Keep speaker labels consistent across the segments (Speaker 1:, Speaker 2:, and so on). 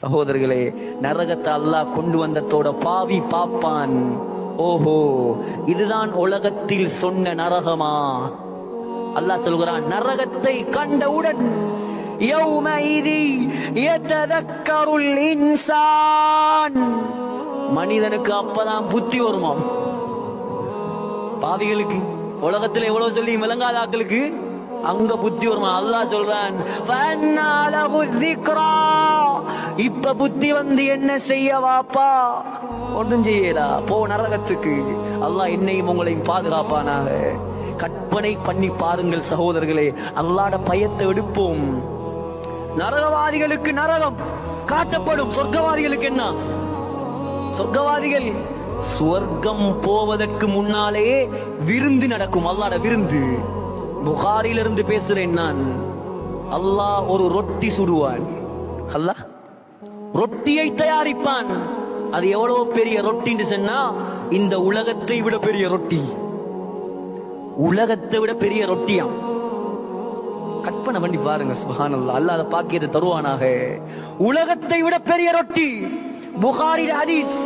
Speaker 1: சகோதரர்களே நரகத்தை அல்லாஹ் கொண்டு வந்ததோட பாவி பாப்பான். ஓஹோ இதுதான் உலகத்தில் சொன்ன நரகமா? அல்லாஹ் சொல்கிறான் நரகத்தை கண்டவுடன் மனிதனுக்கு அப்பதான் புத்தி வருமா? பாவிகளுக்கு உலகத்துல எவ்வளவு சொல்லி விளங்காத அங்க புத்தி வருமா? அல்லாஹ் சொல்றான் இப்ப புத்தி வந்து என்ன செய்ய வாப்பா? ஒன்றும் செய்யலா போ நரகத்துக்கு. அல்லாஹ் என்னையும் உங்களையும் பாதுகாப்பானாக. கற்பனை பண்ணி பாருங்கள் சகோதரர்களே. அல்லாட பயத்தை எடுப்போம். நரகவாதிகளுக்கு நரகம் காட்டப்படும். சொர்க்கவாதிகளுக்கு என்ன? சொர்க்கவாதிகள் சுவர்க்கம் போவதற்கு முன்னாலே விருந்து நடக்கும். அல்லாட விருந்து. புகாரிலிருந்து பேசுறேன் நான். அல்லாஹ் ஒரு ரொட்டி சுடுவான். அல்லாஹ் ரொட்டியை தயாரிப்பான். அது எவ்வளவு பெரிய ரொட்டின்னு சொன்னா இந்த உலகத்தை விட பெரிய ரொட்டி. உலகத்தை விட பெரிய ரொட்டியாம் கற்பனை பண்ணி பாருங்க சுபஹானல்லாஹ். அல்லாஹ் அதை பாக்கியத்தை தருவானாக. உலகத்தை விட பெரிய ரொட்டி. புகாரி ஹதீஸ்.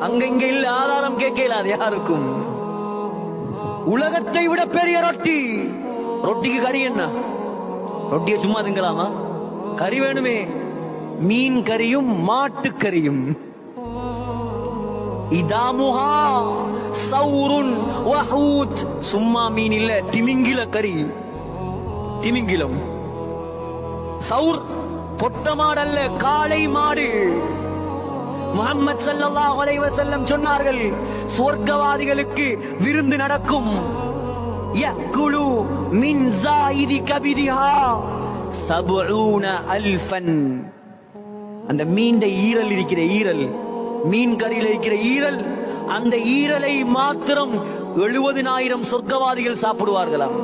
Speaker 1: அங்க இங்க இல்ல ஆதாரம் கேட்கல அது யாருக்கும்? உலகத்தை விட பெரிய ரொட்டி. ரொட்டிக்கு கறி என்ன? ரொட்டியை சும்மா திங்கலாமா? கறி வேணுமே. மீன் கறியும் மாட்டுக்கறியும் இதாமுஹா சௌருன் வஹூத். சும்மா மீன் இல்ல திமிங்கில கறி. திமிங்கிலம். சௌர் பொட்ட மாடல்ல காளை மாடு. முகமது ஸல்லல்லாஹு அலைஹி வஸல்லம் சொன்னார்கள் சுவர்க்கவாதிகளுக்கு விருந்து நடக்கும். யக்குலு மின் ஜாயிதி கபிதிஹா சபூன அல்ஃபன். அந்த மீண்ட ஈரல் இருக்கிற ஈரல் மீன் கறியில் இருக்கிற ஈரல் அந்த ஈரலை மாத்திரம் எழுபதினாயிரம் சொர்க்கவாதிகள் சாப்பிடுவார்களாம்.